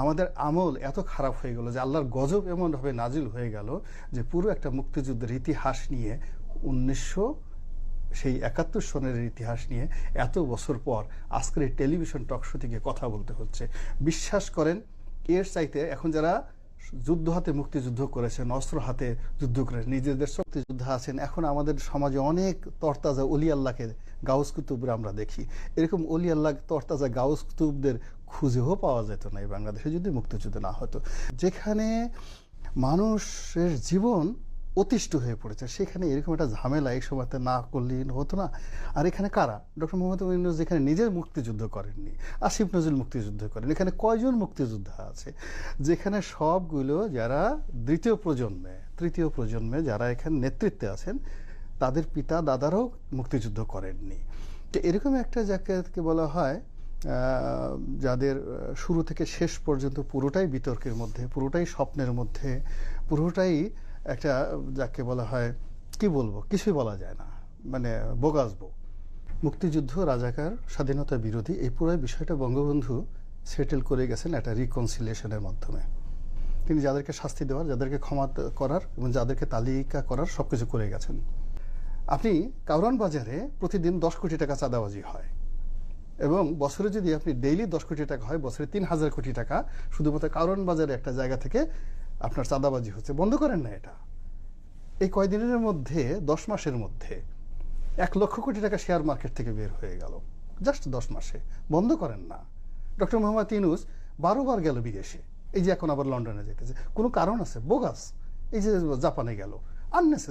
আমাদের আমল এত খারাপ হয়ে গেল যে আল্লাহর গজব এমনভাবে নাজিল হয়ে গেল যে পুরো একটা মুক্তিযুদ্ধের ইতিহাস নিয়ে উনিশশো, সেই একাত্তর সনের ইতিহাস নিয়ে এত বছর পর আজকের এই টেলিভিশন টকশো থেকে কথা বলতে হচ্ছে। বিশ্বাস করেন, এর চাইতে এখন যারা যুদ্ধ হাতে মুক্তিযুদ্ধ করেছেন, অস্ত্র হাতে যুদ্ধ করে নিজেদের শক্তি যোদ্ধা আছেন, এখন আমাদের সমাজে অনেক তরতাজা অলি আল্লাহকে গাউস কুতুবরা আমরা দেখি। এরকম অলি আল্লাহ তরতাজা গাউস কুতুবদের খুঁজেও পাওয়া যেত না এই বাংলাদেশে যদি মুক্তিযুদ্ধ না হতো। যেখানে মানুষের জীবন অতিষ্ঠ হয়ে পড়েছে, সেখানে এরকম একটা ঝামেলা এই সময়তে না করলে হতো না। আর এখানে কারা? ডক্টর মোহাম্মদ ইউনুস যেখানে নিজের মুক্তিযুদ্ধ করেননি, আসিফ নজরুল মুক্তিযুদ্ধ করেন, এখানে কয়জন মুক্তিযোদ্ধা আছে? যেখানে সবগুলো যারা দ্বিতীয় প্রজন্মে, তৃতীয় প্রজন্মে যারা এখানে নেতৃত্বে আছেন, তাদের পিতা দাদারাও মুক্তিযুদ্ধ করেননি। তো এরকম একটা যাকে বলা হয় যাদের শুরু থেকে শেষ পর্যন্ত পুরোটাই বিতর্কের মধ্যে, পুরোটাই স্বপ্নের মধ্যে, পুরোটাই একটা, যাকে বলা হয়, কি বলব, কিছুই বলা যায় না মানে বোগাসবো মুক্তিযুদ্ধ, রাজাকার, স্বাধীনতা বিরোধী, এই পুরো বিষয়টা বঙ্গবন্ধু সেটেল করে গেছেন একটা রিকনসিলিয়েশনের মাধ্যমে। তিনি যাদেরকে শাস্তি দেওয়ার, যাদেরকে ক্ষমা করার এবং যাদেরকে তালিকা করার সবকিছু করে গেছেন। আপনি কাউরান বাজারে প্রতিদিন দশ কোটি টাকা চাঁদাবাজি হয়। এবং বছরে যদি আপনি ডেইলি দশ কোটি টাকা হয়, বছরে তিন হাজার কোটি টাকা, শুধুমাত্র কারণ বাজারে একটা জায়গা থেকে আপনার চাঁদাবাজি হচ্ছে। বন্ধ করেন না এটা। এই কয়দিনের মধ্যে, দশ মাসের মধ্যে এক লক্ষ কোটি টাকা শেয়ার মার্কেট থেকে বের হয়ে গেল। জাস্ট দশ মাসে। বন্ধ করেন না। ডক্টর মোহাম্মদ ইনুস বারো বার গেল বিদেশে। এই যে এখন আবার লন্ডনে যেতেছে কোনো কারণ আছে? বোগাস এই যে জাপানে গেল। আননেসেসারি